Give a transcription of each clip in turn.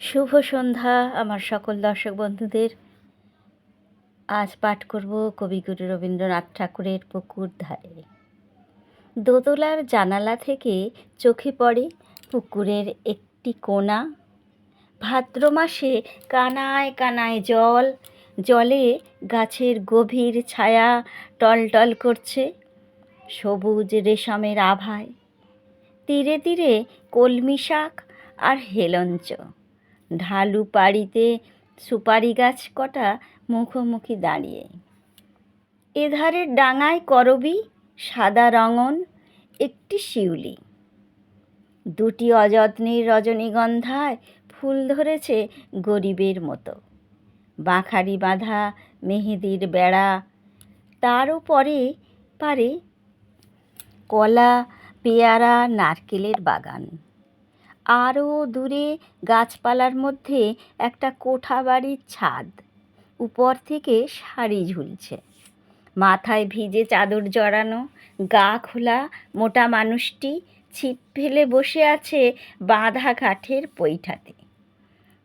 শুভ সন্ধ্যা আমার সকল দর্শক বন্ধুদের। আজ পাঠ করব কবিগুরু রবীন্দ্রনাথ ঠাকুরের পুকুর ধারে। দোতলার জানালা থেকে চোখে পড়ে পুকুরের একটি কোণা ভাদ্র মাসে কানায় কানায় জল, জলে গাছের গভীর ছায়া টলটল করছে সবুজ রেশমের আভায়। তীরে তীরে কলমি শাক আর হেলঞ্চ। ঢালু পাড়িতে সুপারি গাছ কটা মুখোমুখি দাঁড়িয়ে। এধারের ডাঙায় করবি, সাদা রঙন, একটি শিউলি। দুটি অযত্নের রজনীগন্ধায় ফুল ধরেছে গরিবের মতো। বাঁখারি বাঁধা মেহেদির বেড়া, তারও পরে পারে কলা, পেয়ারা, নারকেলের বাগান। আরও দূরে গাছপালার মধ্যে একটা কোঠা বাড়ির ছাদ। উপর থেকে শাড়ি ঝুলছে। মাথায় ভিজে চাদর জড়ানো, গা খোলা মোটা মানুষটি ছিপ ফেলে বসে আছে বাঁধা কাঠের পৈঠাতে।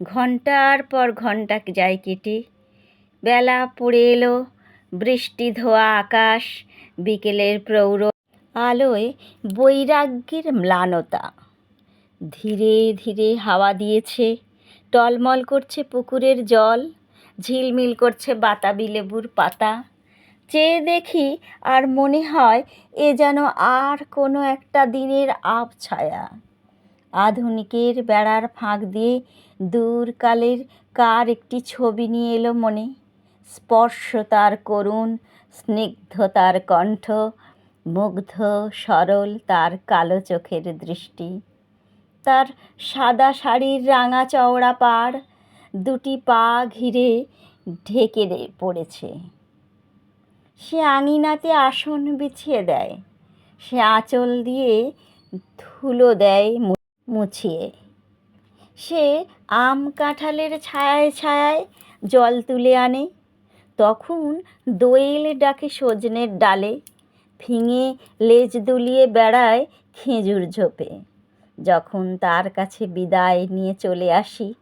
ঘণ্টার পর ঘণ্টা যায় কেটে। বেলা পড়ে এলো, বৃষ্টি ধোয়া আকাশ, বিকেলের প্রৌঢ় আলোয় বৈরাগ্যের ম্লানতা। ধীরে ধীরে হাওয়া দিয়েছে। টলমল করছে পুকুরের জল, ঝিলমিল করছে বাতাবি লেবুর পাতা। চেয়ে দেখি আর মনে হয় এ যেন আর কোনো একটা দিনের আব ছায়া। আধুনিকের বেড়ার ফাঁক দিয়ে দূরকালের কার একটি ছবি নিয়ে এলো মনে। স্পর্শ তার করুণ, স্নিগ্ধতার কণ্ঠ, মুগ্ধ, সরল তার কালো চোখের দৃষ্টি। তার সাদা শাড়ির রাঙা চওড়া পাড় দুটি পা ঘিরে ঢেকে পড়েছে। সে আঙিনাতে আসন বিছিয়ে দেয়, সে আঁচল দিয়ে ধুলো দেয় মুছিয়ে। সে আম কাঁঠালের ছায়ায় ছায়ায় জল তুলে আনে, তখন দোয়েল ডাকে সজনের ডালে ফিঙে লেজ দুলিয়ে বেড়ায় খেজুর ঝোপে। যখন তার কাছে বিদায় নিয়ে চলে আসি,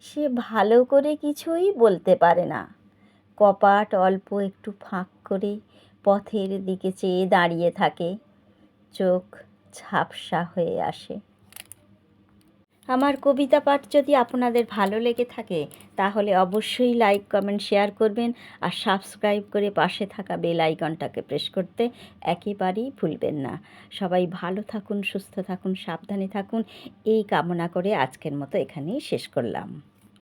সে ভালো করে কিছুই বলতে পারে না। কপাট অল্প একটু ফাঁক করে পথের দিকে চেয়ে দাঁড়িয়ে থাকে। চোখ ঝাপসা হয়ে আসে। আমার কবিতা পাঠ যদি আপনাদের ভালো লেগে থাকে, তাহলে অবশ্যই লাইক কমেন্ট শেয়ার করবেন আর সাবস্ক্রাইব করে পাশে থাকা বেল আইকনটাকে প্রেস করতে একেবারেই ভুলবেন না। সবাই ভালো থাকুন, সুস্থ থাকুন, সাবধানে থাকুন। এই কামনা করে আজকের মতো এখানেই শেষ করলাম।